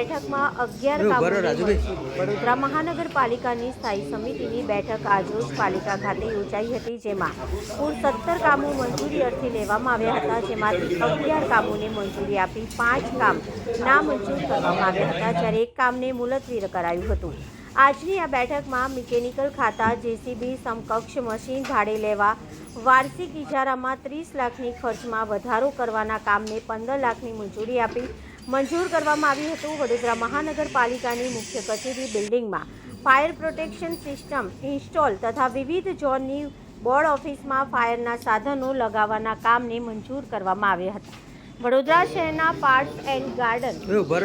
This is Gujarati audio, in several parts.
બેઠકમાં અગિયાર કામોની વડોદરા મહાનગરપાલિકાની સ્થાયી સમિતિની બેઠક આજરોજ પાલિકા ખાતે યોજાઈ હતી જેમાં કુલ સત્તર કામો મંજૂરી અર્થે લેવામાં આવ્યા હતા જેમાંથી અગિયાર કામોને મંજૂરી આપી પાંચ કામ નામંજૂર કરવામાં આવ્યા હતા જ્યારે એક કામને મુલતવી કરાયું હતું. આજની આ બેઠકમાં મિકેનિકલ ખાતા જેસીબી સમકક્ષ મશીન ભાડે લેવા વાર્ષિક ઇજારામાં ત્રીસ લાખની ખર્ચમાં વધારો કરવાના કામને પંદર લાખની મંજૂરી આપી મંજૂર કરવામાં આવ્યું હતું વડોદરા મહાનગરપાલિકાની મુખ્ય કચેરી બિલ્ડિંગમાં ફાયર પ્રોટેક્શન સિસ્ટમ ઇન્સ્ટોલ તથા વિવિધ ઝોનની બોર્ડ ઓફિસમાં ફાયરના સાધનો લગાવવાના કામને મંજૂર કરવામાં આવ્યા હતા વડોદરા શહેરના પાર્ક એન્ડ ગાર્ડન.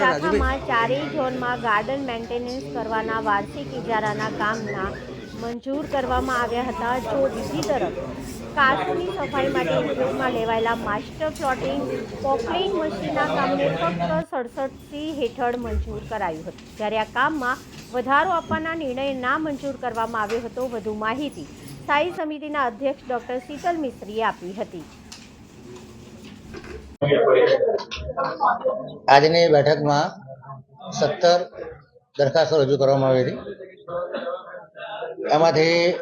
શાખામાં ચારેય ઝોનમાં ગાર્ડન મેન્ટેનન્સ કરવાના વાર્ષિક ઇજારાના કામના મંજૂર કરવામાં આવ્યા હતા. જો બીજી તરફ કાચની સફાઈ માટે ઉપયોગમાં લેવાયેલા માસ્ટર પ્લોટિંગ પોકલિંગ મશીનના કામને ફક્ત સડસઠ સી હેઠળ મંજૂર કરાયું હતું. જ્યારે આ કામમાં વધારો આપવાના નિર્ણય ના મંજૂર કરવામાં આવ્યો હતો, વધુ માહિતી સ્થાયી સમિતિના અધ્યક્ષ ડોક્ટર શીતલ મિશ્રીએ આપી હતી. આજની બેઠકમાં સત્તર દરખાસ્તો રજૂ કરવામાં આવી હતી. એમાંથી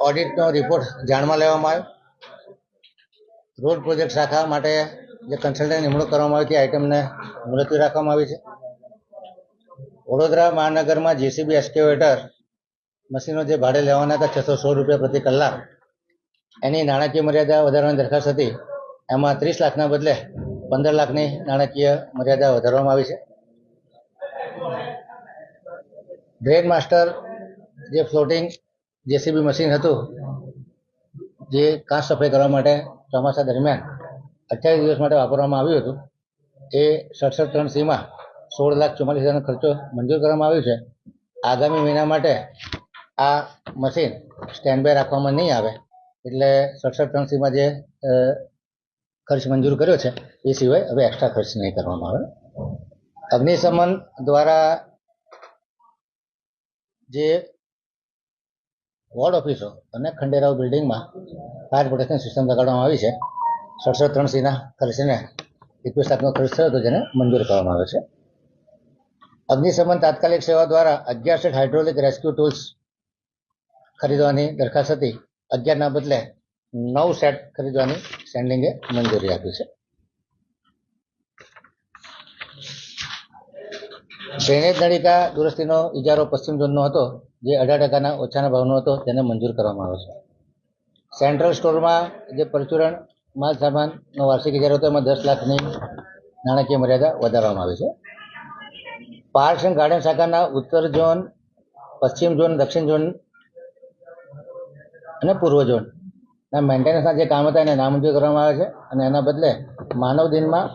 ઓડિટનો રિપોર્ટ જાણમાં લેવામાં આવ્યો. રોડ પ્રોજેક્ટ શાખા માટે જે કન્સલ્ટન્ટ નિમણૂક કરવામાં આવી હતી આઇટમને મુલતવી રાખવામાં આવી છે. વડોદરા મહાનગરમાં જેસીબી એસ્કેવેટર મશીનો જે ભાડે લેવાના હતા, છસો સોળ રૂપિયા પ્રતિ કલાક. એની નાણાકીય મર્યાદા વધારવાની દરખાસ્ત હતી. એમાં ત્રીસ લાખના બદલે પંદર લાખની નાણાકીય મર્યાદા વધારવામાં આવી છે. ડ્રેન માસ્ટર જે ફ્લોટિંગ જેસીબી મશીન હતું, જે કાચ સફાઈ કરવા માટે ચોમાસા દરમિયાન અઠ્યાવીસ દિવસ માટે વાપરવામાં આવ્યું હતું, એ સડસઠ ત્રણ સીમાં સોળ લાખ ચુમ્માલીસ હજારનો ખર્ચો મંજૂર કરવામાં આવ્યો છે. આગામી મહિના માટે આ મશીન સ્ટેન્ડ બાય રાખવામાં નહીં આવે, એટલે સડસઠ ત્રણ સીમાં જે ખર્ચ મંજૂર કર્યો છે, એ સિવાય હવે એક્સ્ટ્રા ખર્ચ નહીં કરવામાં આવે. અગ્નિશમન દ્વારા જે વોર્ડ ઓફિસો અને ખંડેરાવ બિલ્ડિંગમાં ફાયર પ્રોટેક્શન સિસ્ટમ લગાડવામાં આવી છે. સડસઠ ત્રણ સીના ખર્ચને એકવીસ લાખનો ખર્ચ થયો હતો જેને મંજૂર કરવામાં આવે છે. અગ્નિશમન તાત્કાલિક સેવા દ્વારા અગિયાર સેટ હાઇડ્રોલિક રેસ્ક્યુ ટૂલ્સ ખરીદવાની દરખાસ્ત હતી. અગિયારના બદલે નવ સેટ ખરીદવાની સેન્ડિંગે મંજૂરી આપી છે. ડ્રેનેજ નળિકા દુરસ્તીનો ઇજારો પશ્ચિમ ઝોનનો હતો. જે અઢાર ટકાના ઓછાના ભાવનો હતો તેને મંજૂર કરવામાં આવ્યો છે. સેન્ટ્રલ સ્ટોરમાં જે પરચુરણ માલ સામાનનો વાર્ષિક ઇજારો હતો, એમાં દસ લાખની નાણાકીય મર્યાદા વધારવામાં આવી છે. પાર્ક્સ એન્ડ ગાર્ડન શાખાના ઉત્તર ઝોન, પશ્ચિમ ઝોન, દક્ષિણ ઝોન અને પૂર્વ ઝોન ના મેન્ટેનન્સના જે કામ હતા એને નામંજૂર કરવામાં આવે છે અને એના બદલે માનવ દિનમાં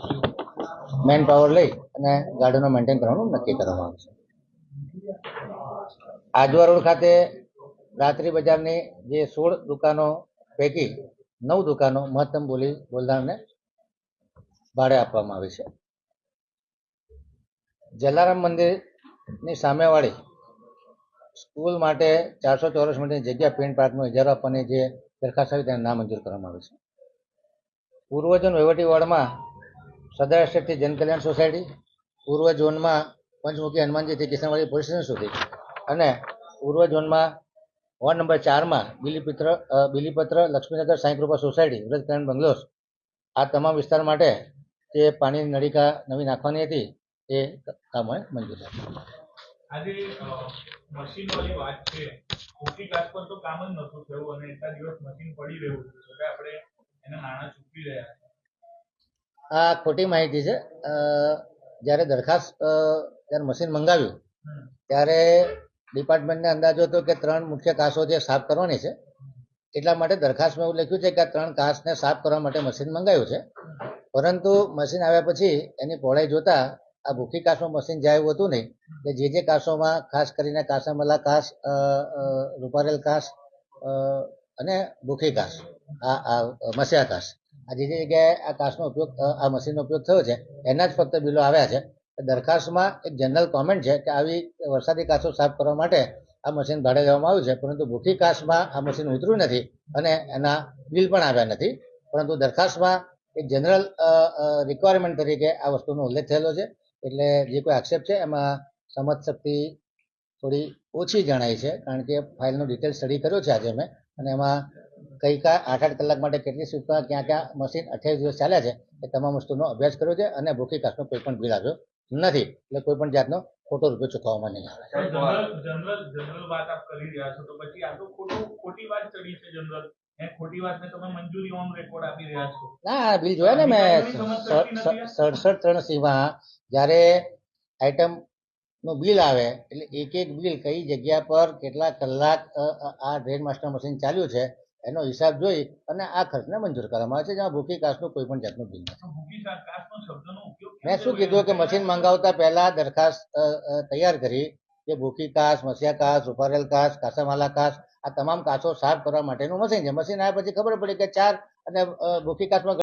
મેન પાવર લઈ અને ગાર્ડનો મેન્ટેન કરવાનું નક્કી કરવામાં આવે છે. આજવા રોડ ખાતે રાત્રિ બજારની જે સોળ દુકાનો પૈકી નવ દુકાનો મહત્તમ બોલી બોલદારને ભાડે આપવામાં આવી છે. જલારામ મંદિરની સામેવાળી સ્કૂલ માટે ચારસો ચોરસ મીટરની જગ્યા પેન્ટ પાર્કનો ઇજારો આપવાની જે દરખાસ્ત આવી તેને નામંજૂર કરવામાં આવી છે. પૂર્વ ઝોન વહીવટી વોર્ડમાં સદર એસ્ટેટથી જનકલ્યાણ સોસાયટી પૂર્વ ઝોનમાં પંચમુખી હનુમાનજીથી કિશનવાડી પોલીસ સ્ટેશન સુધી. અને પૂર્વ ઝોનમાં વોર્ડ નંબર ચારમાં બિલીપત્ર બિલીપત્ર લક્ષ્મીનગર સાંઈકૃપા સોસાયટી વ્રતકરણ બંગલોસ આ તમામ વિસ્તાર માટે જે પાણીની નળિકા નવી નાખવાની હતી એ કામોએ મંજૂર આજે વાત છે. ખોટી કાચ પર તો કામ જ નતું થયું અને એટલા દિવસ મશીન પડી રહ્યું હતું એટલે આપણે એના નાણાં ચૂકવી રહ્યા છે આ ખોટી માહિતી છે. જ્યારે દરખાસ્ત જ્યારે મશીન મંગાવ્યું, ત્યારે ડિપાર્ટમેન્ટને અંદાજો હતો કે ત્રણ મુખ્ય કાસો જે સાફ કરવાની છે, એટલા માટે દરખાસ્તમાં એવું લખ્યું છે કે આ ત્રણ કાસને સાફ કરવા માટે મશીન મંગાવ્યું છે. પરંતુ મશીન આવ્યા પછી એની પહોળાઈ જોતા આ ભૂખી કાસમાં મશીન જાય એવું હતું નહીં, કે જે જે કાસોમાં, ખાસ કરીને કાસામલા કાસ રૂપારેલ કાસ અને ભૂખી કાસ, આ આ, મસ્યા કાસ. આ જે જે જગ્યાએ આ કાસનો ઉપયોગ આ મશીનનો ઉપયોગ થયો છે, એના જ ફક્ત બિલો આવ્યા છે. દરખાસ્તમાં એક જનરલ કોમેન્ટ છે કે આવી વરસાદી કાસો સાફ કરવા માટે આ મશીન ભાડે લેવામાં આવ્યું છે, પરંતુ ભૂખી કાસમાં આ મશીન ઉતર્યું નથી અને એના બિલ પણ આવ્યા નથી. પરંતુ દરખાસ્તમાં એક જનરલ રિક્વાયરમેન્ટ તરીકે આ વસ્તુનો ઉલ્લેખ થયેલો છે. એટલે જે કોઈ આક્ષેપ છે એમાં સમજ શક્તિ થોડી ઓછી જણાય છે, કારણ કે ફાઇલનો ડિટેલ સ્ટડી કર્યો છે આજે મેં અને એમાં કઈ કયા આઠ આઠ કલાક માટે કેટલી શિફ્ટમાં ક્યાં ક્યાં મશીન અઠ્યાવીસ દિવસ ચાલ્યા છે એ તમામ વસ્તુનો અભ્યાસ કર્યો છે અને ભૂખી કાસનો કોઈ પણ બિલ આવ્યો નથી. એટલે કોઈ પણ જાતનો ખોટો રૂપિયો ચૂકવવામાં નહીં આવે. જનરલ જનરલ જનરલ વાત આપ કરી રહ્યા છો તો પછી આ તો ખોટી વાત ચડી છે જનરલ ના બિલ જોયા ને મેં સડસઠ ત્રણ સીમાં જ્યારે આઈટમનું બિલ આવે એટલે એક એક બિલ કઈ જગ્યા પર કેટલા કલાક આ ડ્રેન માસ્ટર મશીન ચાલ્યું છે એનો હિસાબ જોઈ અને આ ખર્ચને મંજૂર કરવામાં આવે છે જેમાં ભૂખી કાસનું કોઈ પણ જાતનું બિલ નથી. મેં શું કીધું કે મશીન મંગાવતા પહેલા દરખાસ્ત તૈયાર કરી કે ભૂખી કાસ મસિયા કાસ સુપારેલ કાસ, કાસામાલા કાસ, આ તમામ કાસો સાફ કરવા માટેનું મશીન છે. મશીન આવ્યા પછી ખબર પડી કે ચાર અને ભૂખી કાસમાં